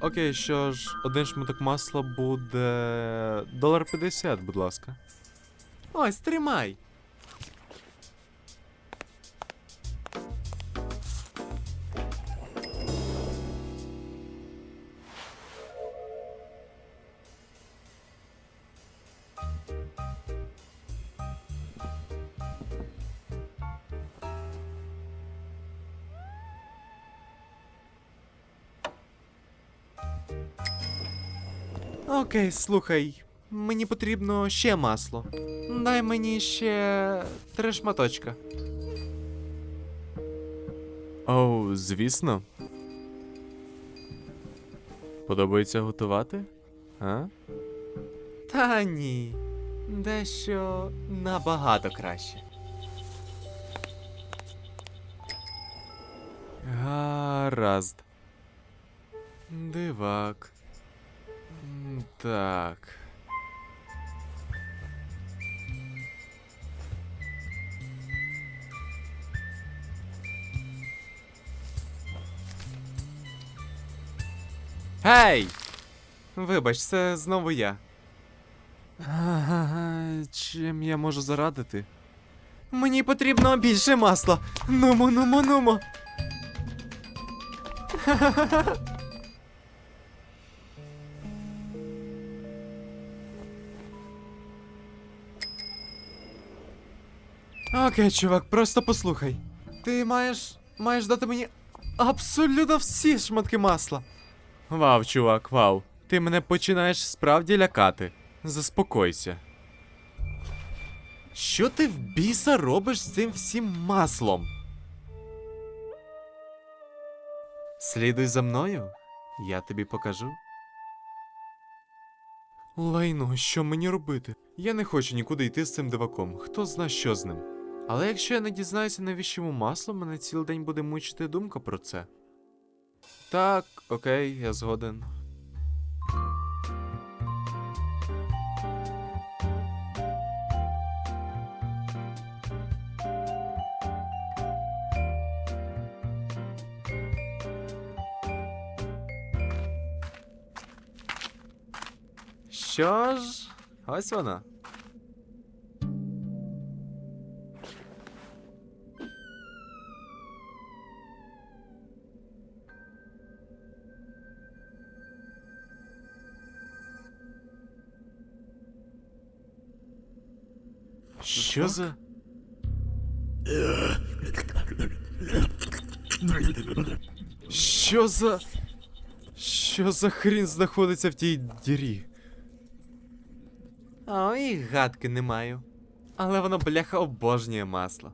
Окей, що ж, один шматок масла буде. долар 50, будь ласка. Ось, тримай. Окей, слухай, мені потрібно ще масло. Дай мені ще три шматочка. Оу, звісно. Подобається готувати? А? Та ні. Дещо набагато краще. Гаразд. Дивак. Так. Гей! Вибач, це знову я. Чим я можу зарадити? Мені потрібно більше масла. Нумо, нумо, нумо. Окей, чувак, просто послухай. Ти маєш. маєш дати мені абсолютно всі шматки масла. Вау, чувак, вау. Ти мене починаєш справді лякати. Заспокойся. Що ти в біса робиш з цим всім маслом? Слідуй за мною, я тобі покажу. Лайно, що мені робити? Я не хочу нікуди йти з цим диваком. Хто зна, що з ним. Але якщо я не дізнаюся, навіщо йому масло, мене цілий день буде мучити думка про це. Так, окей, я згоден. Що ж, ось вона. Що за. Що за. Що за хрін знаходиться в тій дірі? Ой, гадки не маю. Але воно бляха обожнює масло.